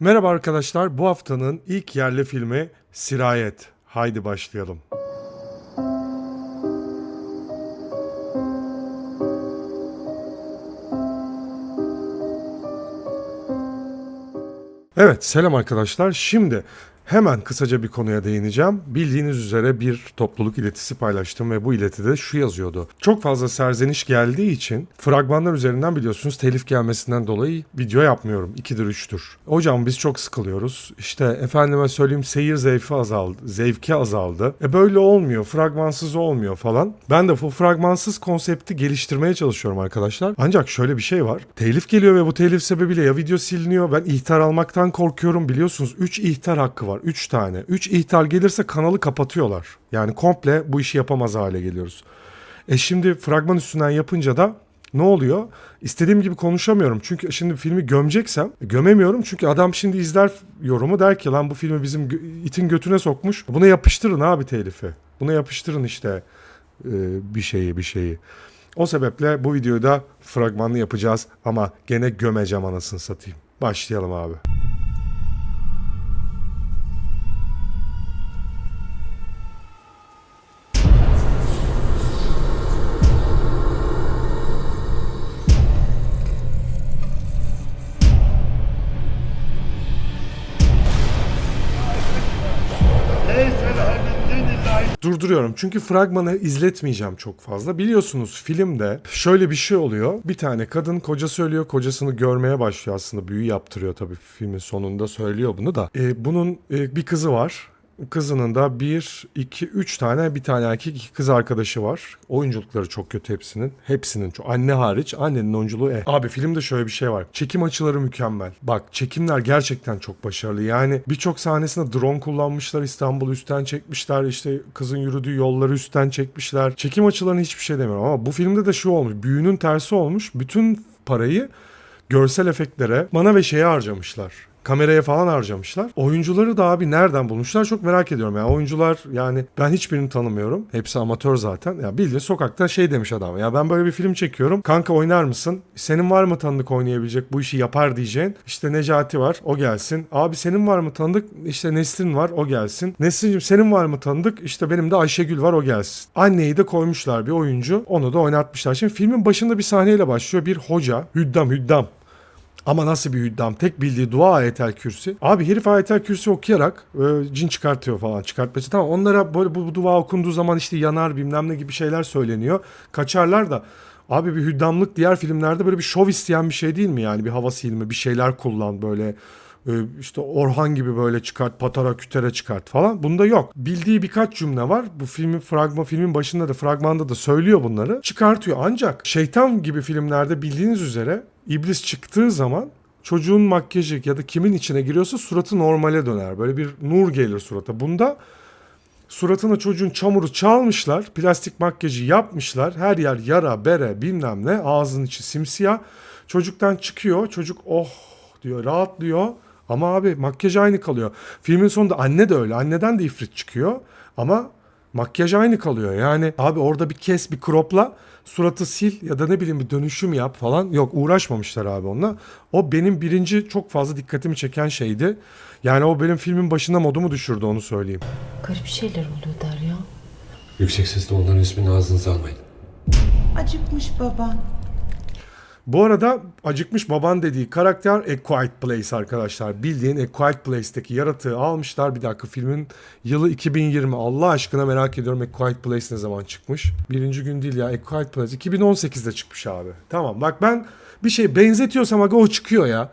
Merhaba arkadaşlar. Bu haftanın ilk yerli filmi Sirayet. Haydi başlayalım. Evet, selam arkadaşlar. Şimdi hemen kısaca bir konuya değineceğim. Bildiğiniz üzere bir topluluk iletisi paylaştım ve bu iletide şu yazıyordu. Çok fazla serzeniş geldiği için fragmanlar üzerinden biliyorsunuz telif gelmesinden dolayı video yapmıyorum. 2'dir 3'tür. Hocam biz çok sıkılıyoruz. İşte efendime söyleyeyim seyir zevki azaldı. Zevki azaldı. E böyle olmuyor. Fragmansız olmuyor falan. Ben de bu fragmansız konsepti geliştirmeye çalışıyorum arkadaşlar. Ancak şöyle bir şey var. Telif geliyor ve bu telif sebebiyle ya video siliniyor. Ben ihtar almaktan korkuyorum biliyorsunuz. 3 ihtar hakkı var. 3 tane. 3 ihtar gelirse kanalı kapatıyorlar. Yani komple bu işi yapamaz hale geliyoruz. E şimdi fragman üstünden yapınca da ne oluyor? İstediğim gibi konuşamıyorum. Çünkü şimdi filmi gömeceksem gömemiyorum. Çünkü adam şimdi izler yorumu der ki lan bu filmi bizim itin götüne sokmuş. Buna yapıştırın abi telifi. Buna yapıştırın işte e, bir şeyi bir şeyi. O sebeple bu videoyu da fragmanlı yapacağız ama gene gömeceğim anasını satayım. Başlayalım abi. Durduruyorum çünkü fragmanı izletmeyeceğim çok fazla. Biliyorsunuz filmde şöyle bir şey oluyor. Bir tane kadın kocası ölüyor. Kocasını görmeye başlıyor aslında. Büyü yaptırıyor tabii filmin sonunda söylüyor bunu da. Ee, bunun e, bir kızı var. Kızının da bir, iki, üç tane bir tane erkek iki kız arkadaşı var. Oyunculukları çok kötü hepsinin. Hepsinin. Çok, anne hariç. Annenin oyunculuğu eh. Abi filmde şöyle bir şey var. Çekim açıları mükemmel. Bak çekimler gerçekten çok başarılı. Yani birçok sahnesinde drone kullanmışlar. İstanbul üstten çekmişler. İşte kızın yürüdüğü yolları üstten çekmişler. Çekim açılarını hiçbir şey demiyorum ama bu filmde de şu olmuş. Büyünün tersi olmuş. Bütün parayı görsel efektlere, mana ve şeye harcamışlar. Kameraya falan harcamışlar. Oyuncuları da abi nereden bulmuşlar çok merak ediyorum. Yani oyuncular yani ben hiçbirini tanımıyorum. Hepsi amatör zaten. Ya bildiğin sokakta şey demiş adam. Ya ben böyle bir film çekiyorum. Kanka oynar mısın? Senin var mı tanıdık oynayabilecek bu işi yapar diyeceğin. İşte Necati var o gelsin. Abi senin var mı tanıdık? İşte Nesrin var o gelsin. Nesrin'cim senin var mı tanıdık? İşte benim de Ayşegül var o gelsin. Anneyi de koymuşlar bir oyuncu. Onu da oynatmışlar. Şimdi filmin başında bir sahneyle başlıyor. Bir hoca. Hüddam hüddam. Ama nasıl bir hüddam? Tek bildiği dua ayetel kürsi. Abi herif ayetel kürsi okuyarak e, cin çıkartıyor falan. Çıkartması tamam. Onlara böyle bu, bu dua okunduğu zaman işte yanar bilmem ne gibi şeyler söyleniyor. Kaçarlar da Abi bir hüddamlık diğer filmlerde böyle bir şov isteyen bir şey değil mi yani? Bir hava silme, bir şeyler kullan böyle e, işte Orhan gibi böyle çıkart, patara kütere çıkart falan. Bunda yok. Bildiği birkaç cümle var. Bu filmin fragman filmin başında da fragmanda da söylüyor bunları. Çıkartıyor. Ancak şeytan gibi filmlerde bildiğiniz üzere iblis çıktığı zaman çocuğun makyajı ya da kimin içine giriyorsa suratı normale döner. Böyle bir nur gelir surata. Bunda Suratına çocuğun çamuru çalmışlar. Plastik makyajı yapmışlar. Her yer yara, bere, bilmem ne. Ağzının içi simsiyah. Çocuktan çıkıyor. Çocuk oh diyor, rahatlıyor. Ama abi makyaj aynı kalıyor. Filmin sonunda anne de öyle. Anneden de ifrit çıkıyor. Ama makyaj aynı kalıyor. Yani abi orada bir kes, bir cropla suratı sil ya da ne bileyim bir dönüşüm yap falan. Yok uğraşmamışlar abi onunla. O benim birinci çok fazla dikkatimi çeken şeydi. Yani o benim filmin başında modumu düşürdü onu söyleyeyim. Garip şeyler oluyor Derya. Yüksek sesle onların ismini ağzınıza almayın. Acıkmış baban. Bu arada acıkmış baban dediği karakter A Quiet Place arkadaşlar. Bildiğin A Quiet Place'teki yaratığı almışlar. Bir dakika filmin yılı 2020. Allah aşkına merak ediyorum A Quiet Place ne zaman çıkmış? Birinci gün değil ya A Quiet Place. 2018'de çıkmış abi. Tamam bak ben bir şey benzetiyorsam aga o çıkıyor ya.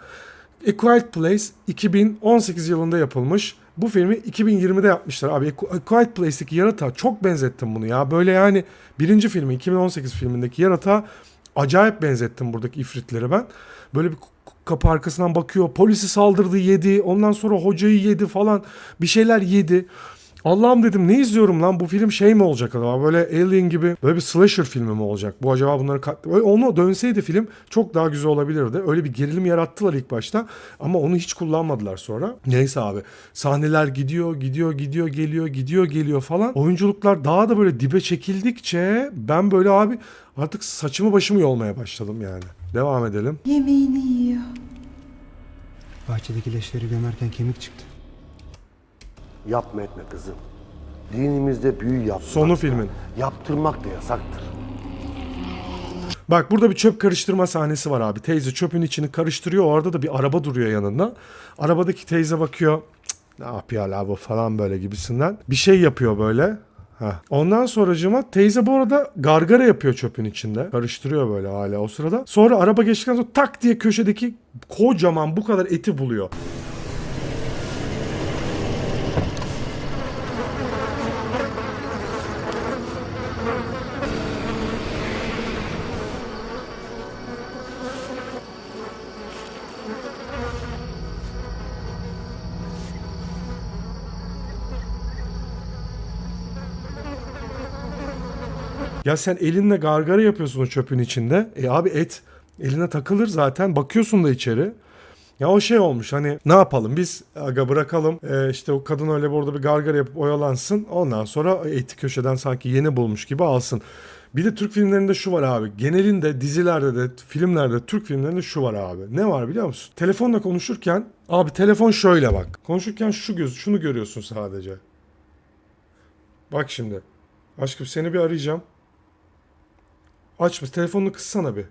A Quiet Place 2018 yılında yapılmış. Bu filmi 2020'de yapmışlar abi. A Quiet Place'deki yaratığa çok benzettim bunu ya. Böyle yani birinci filmi 2018 filmindeki yaratığa acayip benzettim buradaki ifritleri ben. Böyle bir kapı arkasından bakıyor. Polisi saldırdı yedi. Ondan sonra hocayı yedi falan. Bir şeyler yedi. Allah'ım dedim ne izliyorum lan? Bu film şey mi olacak acaba? Böyle Alien gibi böyle bir slasher filmi mi olacak? Bu acaba bunları kat... Onu dönseydi film çok daha güzel olabilirdi. Öyle bir gerilim yarattılar ilk başta ama onu hiç kullanmadılar sonra. Neyse abi sahneler gidiyor gidiyor gidiyor geliyor gidiyor geliyor falan. Oyunculuklar daha da böyle dibe çekildikçe ben böyle abi artık saçımı başımı yolmaya başladım yani. Devam edelim. Yemeğini yiyor. Bahçedeki leşleri gömerken kemik çıktı. Yapma etme kızım. Dinimizde büyü yapmak. Sonu filmin. Yaptırmak da yasaktır. Bak burada bir çöp karıştırma sahnesi var abi. Teyze çöpün içini karıştırıyor. Orada da bir araba duruyor yanında. Arabadaki teyze bakıyor. "Cık, ne yapıyor la bu falan böyle gibisinden. Bir şey yapıyor böyle. Heh. Ondan sonracığıma teyze bu arada gargara yapıyor çöpün içinde. Karıştırıyor böyle hala o sırada. Sonra araba geçtikten sonra tak diye köşedeki kocaman bu kadar eti buluyor. Ya sen elinle gargara yapıyorsun o çöpün içinde. E abi et eline takılır zaten. Bakıyorsun da içeri. Ya o şey olmuş hani ne yapalım biz aga bırakalım E, işte o kadın öyle burada bir gargara yapıp oyalansın ondan sonra eti köşeden sanki yeni bulmuş gibi alsın. Bir de Türk filmlerinde şu var abi genelinde dizilerde de filmlerde Türk filmlerinde şu var abi ne var biliyor musun? Telefonla konuşurken abi telefon şöyle bak konuşurken şu göz şunu görüyorsun sadece. Bak şimdi aşkım seni bir arayacağım. Aç mı? Telefonunu kıssana bir.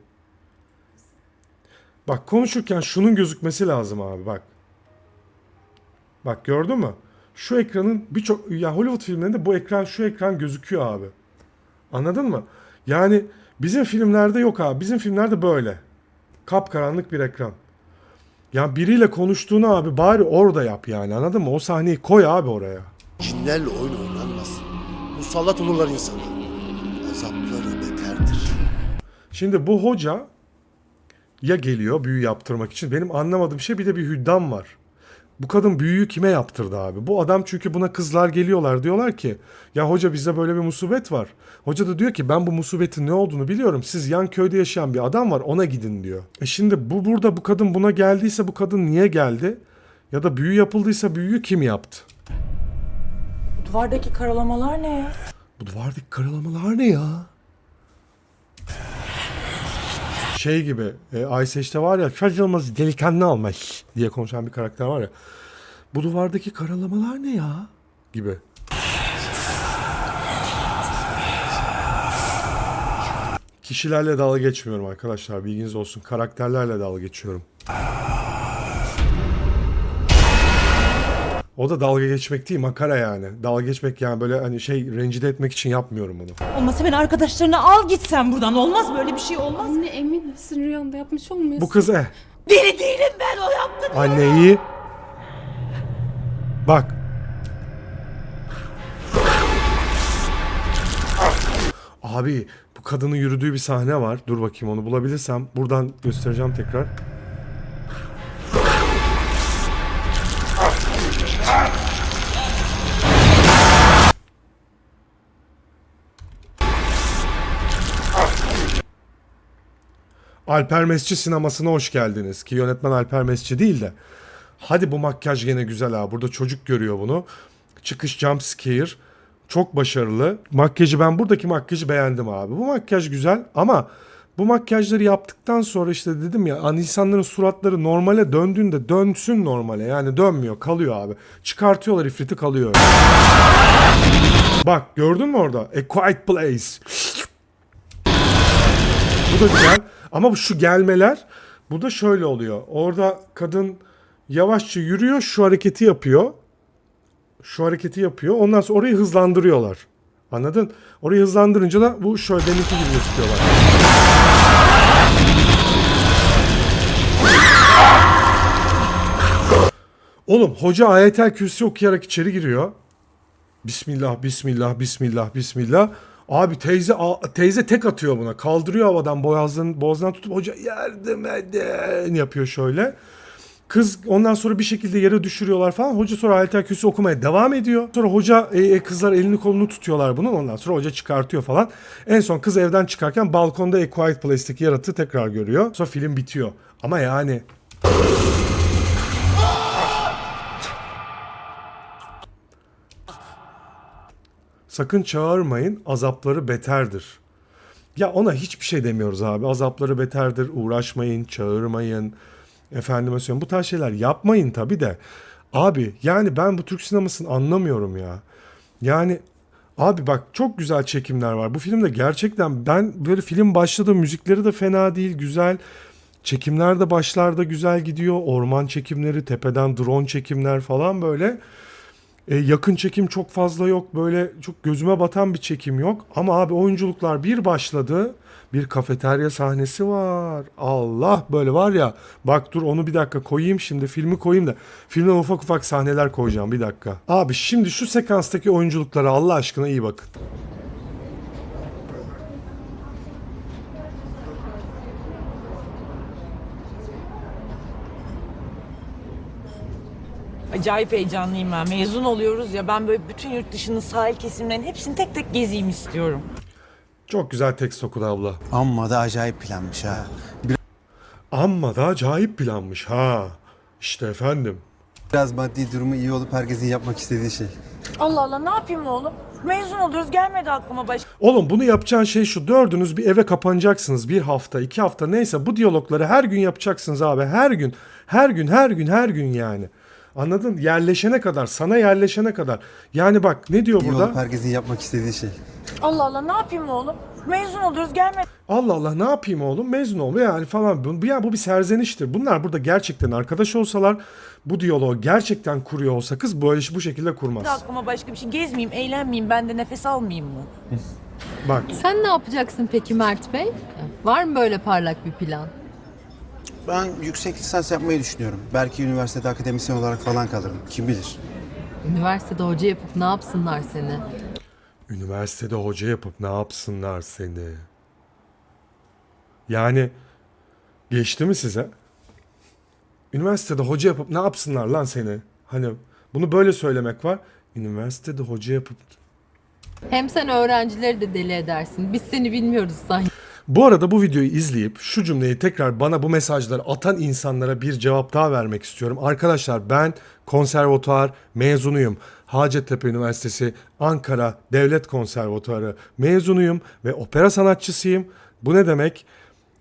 Bak konuşurken şunun gözükmesi lazım abi bak. Bak gördün mü? Şu ekranın birçok ya Hollywood filmlerinde bu ekran şu ekran gözüküyor abi. Anladın mı? Yani bizim filmlerde yok abi. Bizim filmlerde böyle. Kapkaranlık bir ekran. Ya biriyle konuştuğunu abi bari orada yap yani anladın mı? O sahneyi koy abi oraya. Cinlerle oyun oynanmaz. Musallat olurlar insana. Şimdi bu hoca ya geliyor büyü yaptırmak için. Benim anlamadığım şey bir de bir hüddam var. Bu kadın büyüyü kime yaptırdı abi? Bu adam çünkü buna kızlar geliyorlar diyorlar ki ya hoca bizde böyle bir musibet var. Hoca da diyor ki ben bu musibetin ne olduğunu biliyorum. Siz yan köyde yaşayan bir adam var ona gidin diyor. E şimdi bu burada bu kadın buna geldiyse bu kadın niye geldi? Ya da büyü yapıldıysa büyüyü kim yaptı? Duvardaki karalamalar ne ya? Bu duvardaki karalamalar ne ya? Şey gibi, e, Age'de var ya, şaşılmaz delikanlı olmuş diye konuşan bir karakter var ya. Bu duvardaki karalamalar ne ya? Gibi. Kişilerle dalga geçmiyorum arkadaşlar, bilginiz olsun. Karakterlerle dalga geçiyorum. O da dalga geçmek değil, makara yani. Dalga geçmek yani böyle hani şey rencide etmek için yapmıyorum bunu. Olmasa ben arkadaşlarını al git sen buradan. Olmaz böyle bir şey olmaz. Anne emin misin rüyanda yapmış olmayasın? Bu kız eh. Deli değilim ben o yaptı. Anne iyi. Bak. Abi bu kadının yürüdüğü bir sahne var. Dur bakayım onu bulabilirsem buradan göstereceğim tekrar. Alper Mesci sinemasına hoş geldiniz. Ki yönetmen Alper Mesci değil de. Hadi bu makyaj gene güzel ha. Burada çocuk görüyor bunu. Çıkış jump scare. Çok başarılı. Makyajı ben buradaki makyajı beğendim abi. Bu makyaj güzel ama bu makyajları yaptıktan sonra işte dedim ya hani insanların suratları normale döndüğünde dönsün normale. Yani dönmüyor kalıyor abi. Çıkartıyorlar ifriti kalıyor. Bak gördün mü orada? A Quiet Place. Bu da güzel. Ama bu şu gelmeler bu da şöyle oluyor. Orada kadın yavaşça yürüyor şu hareketi yapıyor. Şu hareketi yapıyor. Ondan sonra orayı hızlandırıyorlar. Anladın? Orayı hızlandırınca da bu şöyle deminki gibi gözüküyorlar. Oğlum hoca ayetel kürsi okuyarak içeri giriyor. Bismillah, bismillah, bismillah, bismillah. Abi teyze teyze tek atıyor buna. Kaldırıyor havadan boğazın boğazından tutup hoca yardım edin yapıyor şöyle. Kız ondan sonra bir şekilde yere düşürüyorlar falan. Hoca sonra ayetel kürsü okumaya devam ediyor. Sonra hoca e, e, kızlar elini kolunu tutuyorlar bunun. Ondan sonra hoca çıkartıyor falan. En son kız evden çıkarken balkonda A Quiet Place'teki yaratığı tekrar görüyor. Sonra film bitiyor. Ama yani Sakın çağırmayın azapları beterdir. Ya ona hiçbir şey demiyoruz abi. Azapları beterdir. Uğraşmayın, çağırmayın. Efendime söyleyeyim bu tarz şeyler yapmayın tabi de. Abi yani ben bu Türk sinemasını anlamıyorum ya. Yani abi bak çok güzel çekimler var. Bu filmde gerçekten ben böyle film başladı müzikleri de fena değil güzel. Çekimler de başlarda güzel gidiyor. Orman çekimleri, tepeden drone çekimler falan böyle. E, yakın çekim çok fazla yok. Böyle çok gözüme batan bir çekim yok. Ama abi oyunculuklar bir başladı. Bir kafeterya sahnesi var. Allah böyle var ya. Bak dur onu bir dakika koyayım şimdi. Filmi koyayım da. Filmden ufak ufak sahneler koyacağım bir dakika. Abi şimdi şu sekanstaki oyunculuklara Allah aşkına iyi bakın. Acayip heyecanlıyım ben. Mezun oluyoruz ya ben böyle bütün yurt dışının sahil kesimlerinin hepsini tek tek gezeyim istiyorum. Çok güzel tekst okudu abla. Amma da acayip planmış ha. Amma da acayip planmış ha. İşte efendim. Biraz maddi durumu iyi olup herkesin yapmak istediği şey. Allah Allah ne yapayım oğlum? Mezun oluyoruz gelmedi aklıma başka Oğlum bunu yapacağın şey şu. Dördünüz bir eve kapanacaksınız. Bir hafta, iki hafta neyse bu diyalogları her gün yapacaksınız abi. Her gün, her gün, her gün, her gün yani. Anladın? Yerleşene kadar, sana yerleşene kadar. Yani bak ne diyor İyi burada? olup herkesin yapmak istediği şey. Allah Allah ne yapayım oğlum? Mezun oluyoruz gelmedi Allah Allah ne yapayım oğlum mezun ol yani falan. Bu, ya bu bir serzeniştir. Bunlar burada gerçekten arkadaş olsalar bu diyaloğu gerçekten kuruyor olsa kız böyle bu şekilde kurmaz. aklıma başka bir şey gezmeyeyim, eğlenmeyeyim, ben de nefes almayayım mı? Bak Sen ne yapacaksın peki Mert Bey? Var mı böyle parlak bir plan? Ben yüksek lisans yapmayı düşünüyorum. Belki üniversitede akademisyen olarak falan kalırım. Kim bilir. Üniversitede hoca yapıp ne yapsınlar seni? üniversitede hoca yapıp ne yapsınlar seni? Yani geçti mi size? Üniversitede hoca yapıp ne yapsınlar lan seni? Hani bunu böyle söylemek var. Üniversitede hoca yapıp Hem sen öğrencileri de deli edersin. Biz seni bilmiyoruz sanki. Bu arada bu videoyu izleyip şu cümleyi tekrar bana bu mesajları atan insanlara bir cevap daha vermek istiyorum. Arkadaşlar ben konservatuar mezunuyum. Hacettepe Üniversitesi Ankara Devlet Konservatuarı mezunuyum ve opera sanatçısıyım. Bu ne demek?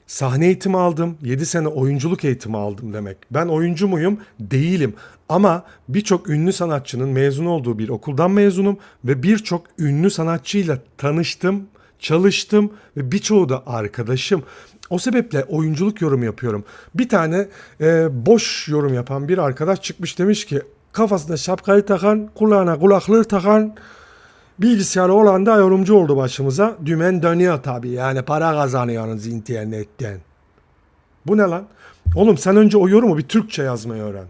Sahne eğitimi aldım. 7 sene oyunculuk eğitimi aldım demek. Ben oyuncu muyum? Değilim. Ama birçok ünlü sanatçının mezun olduğu bir okuldan mezunum ve birçok ünlü sanatçıyla tanıştım, çalıştım ve birçoğu da arkadaşım. O sebeple oyunculuk yorum yapıyorum. Bir tane e, boş yorum yapan bir arkadaş çıkmış demiş ki kafasına şapkayı takan, kulağına kulaklığı takan Bilgisayarı olan da yorumcu oldu başımıza. Dümen dönüyor tabii. Yani para kazanıyorsunuz internetten. Bu ne lan? Oğlum sen önce o yorumu bir Türkçe yazmayı öğren.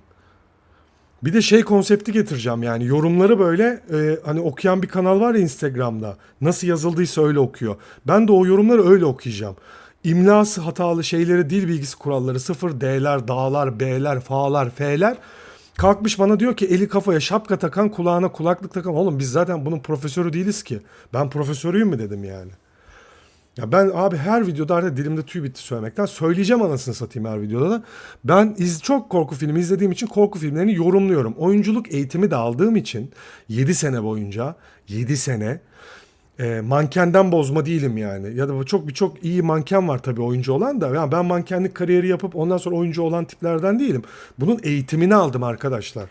Bir de şey konsepti getireceğim yani yorumları böyle e, hani okuyan bir kanal var ya Instagram'da. Nasıl yazıldıysa öyle okuyor. Ben de o yorumları öyle okuyacağım. İmlası hatalı şeyleri dil bilgisi kuralları sıfır D'ler, dağlar, B'ler, Fa'lar, F'ler. Kalkmış bana diyor ki eli kafaya şapka takan kulağına kulaklık takan. Oğlum biz zaten bunun profesörü değiliz ki. Ben profesörüyüm mü dedim yani. Ya ben abi her videoda artık dilimde tüy bitti söylemekten. Söyleyeceğim anasını satayım her videoda da. Ben iz, çok korku filmi izlediğim için korku filmlerini yorumluyorum. Oyunculuk eğitimi de aldığım için 7 sene boyunca 7 sene e, mankenden bozma değilim yani. Ya da çok birçok iyi manken var tabii oyuncu olan da. Yani ben mankenlik kariyeri yapıp ondan sonra oyuncu olan tiplerden değilim. Bunun eğitimini aldım arkadaşlar.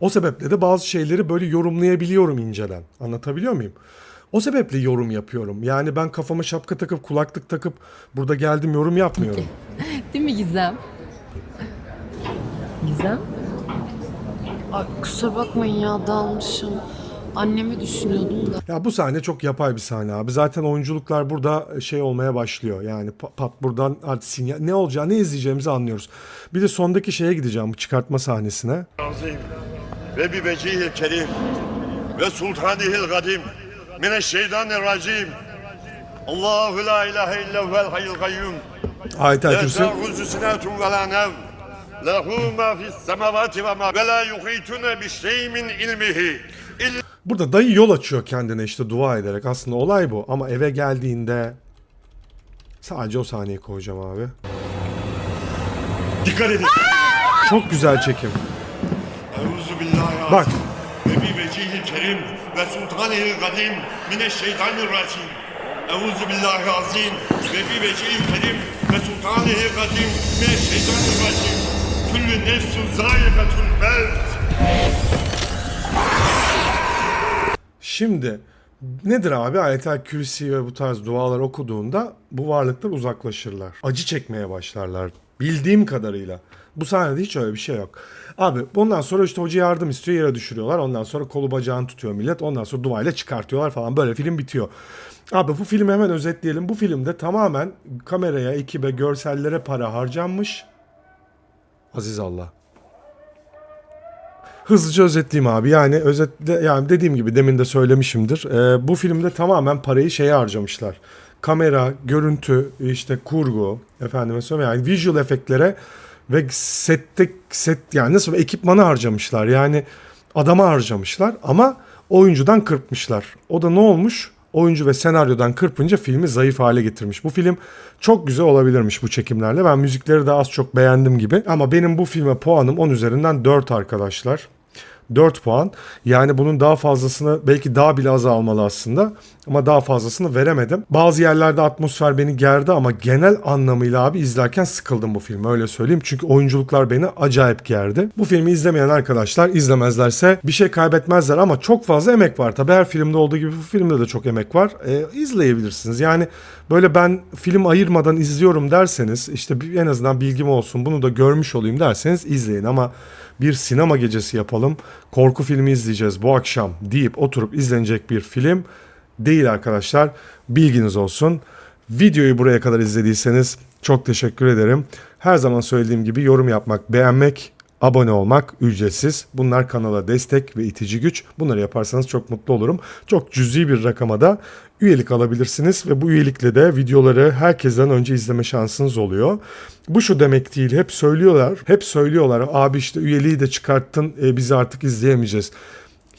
O sebeple de bazı şeyleri böyle yorumlayabiliyorum inceden. Anlatabiliyor muyum? O sebeple yorum yapıyorum. Yani ben kafama şapka takıp kulaklık takıp burada geldim yorum yapmıyorum. Değil mi Gizem? Gizem? Ay, kusura bakmayın ya dalmışım. Annemi düşünüyordum da. Ya bu sahne çok yapay bir sahne abi. Zaten oyunculuklar burada şey olmaya başlıyor. Yani pat, buradan artık sinyal, ne olacağı ne izleyeceğimizi anlıyoruz. Bir de sondaki şeye gideceğim çıkartma sahnesine. Azim ve bir vecihil kerim ve sultanihil kadim Mineşşeytanirracim. Allahu la ilahe illehuvel hayyul kayyum. Ayet-i Kürsü. La ta'uzusunatun ve la nev. Lehu ma fis semavati ve ma ve la yuhitune bi şeymin ilmihi. Burada dayı yol açıyor kendine işte dua ederek. Aslında olay bu ama eve geldiğinde sadece o sahneyi koyacağım abi. Dikkat edin. Çok güzel çekim. Bak vecihi kerim ve sultanihi kadim mineşşeytanirracim. Euzu billahi azim ve bi vecihil kerim ve sultanihi kadim mineşşeytanirracim. Küllü nefsun zâikatul mevt. Şimdi nedir abi ayetel kürsi ve bu tarz dualar okuduğunda bu varlıklar uzaklaşırlar. Acı çekmeye başlarlar. Bildiğim kadarıyla. Bu sahnede hiç öyle bir şey yok. Abi bundan sonra işte hoca yardım istiyor yere düşürüyorlar. Ondan sonra kolu bacağını tutuyor millet. Ondan sonra duayla çıkartıyorlar falan. Böyle film bitiyor. Abi bu filmi hemen özetleyelim. Bu filmde tamamen kameraya, ekibe, görsellere para harcanmış. Aziz Allah. Hızlıca özetleyeyim abi. Yani özetle yani dediğim gibi demin de söylemişimdir. Ee, bu filmde tamamen parayı şeye harcamışlar. Kamera, görüntü, işte kurgu, efendime söyleyeyim yani visual efektlere ve sette set yani nasıl ekipmanı harcamışlar. Yani adama harcamışlar ama oyuncudan kırpmışlar. O da ne olmuş? Oyuncu ve senaryodan kırpınca filmi zayıf hale getirmiş. Bu film çok güzel olabilirmiş bu çekimlerle. Ben müzikleri de az çok beğendim gibi. Ama benim bu filme puanım 10 üzerinden 4 arkadaşlar. 4 puan. Yani bunun daha fazlasını belki daha bile az almalı aslında. Ama daha fazlasını veremedim. Bazı yerlerde atmosfer beni gerdi ama genel anlamıyla abi izlerken sıkıldım bu filmi öyle söyleyeyim. Çünkü oyunculuklar beni acayip gerdi. Bu filmi izlemeyen arkadaşlar izlemezlerse bir şey kaybetmezler ama çok fazla emek var. Tabii her filmde olduğu gibi bu filmde de çok emek var. E, izleyebilirsiniz. Yani böyle ben film ayırmadan izliyorum derseniz işte en azından bilgim olsun bunu da görmüş olayım derseniz izleyin ama bir sinema gecesi yapalım. Korku filmi izleyeceğiz bu akşam deyip oturup izlenecek bir film değil arkadaşlar. Bilginiz olsun. Videoyu buraya kadar izlediyseniz çok teşekkür ederim. Her zaman söylediğim gibi yorum yapmak, beğenmek, abone olmak ücretsiz. Bunlar kanala destek ve itici güç. Bunları yaparsanız çok mutlu olurum. Çok cüzi bir rakama da üyelik alabilirsiniz ve bu üyelikle de videoları herkesten önce izleme şansınız oluyor. Bu şu demek değil. Hep söylüyorlar. Hep söylüyorlar. Abi işte üyeliği de çıkarttın. e, bizi artık izleyemeyeceğiz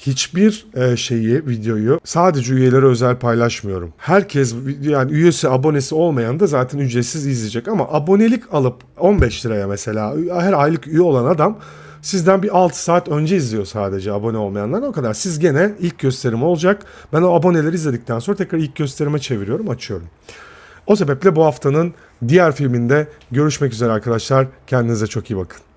hiçbir e, şeyi, videoyu sadece üyelere özel paylaşmıyorum. Herkes yani üyesi, abonesi olmayan da zaten ücretsiz izleyecek ama abonelik alıp 15 liraya mesela her aylık üye olan adam sizden bir 6 saat önce izliyor sadece abone olmayanlar o kadar. Siz gene ilk gösterim olacak. Ben o aboneleri izledikten sonra tekrar ilk gösterime çeviriyorum, açıyorum. O sebeple bu haftanın diğer filminde görüşmek üzere arkadaşlar. Kendinize çok iyi bakın.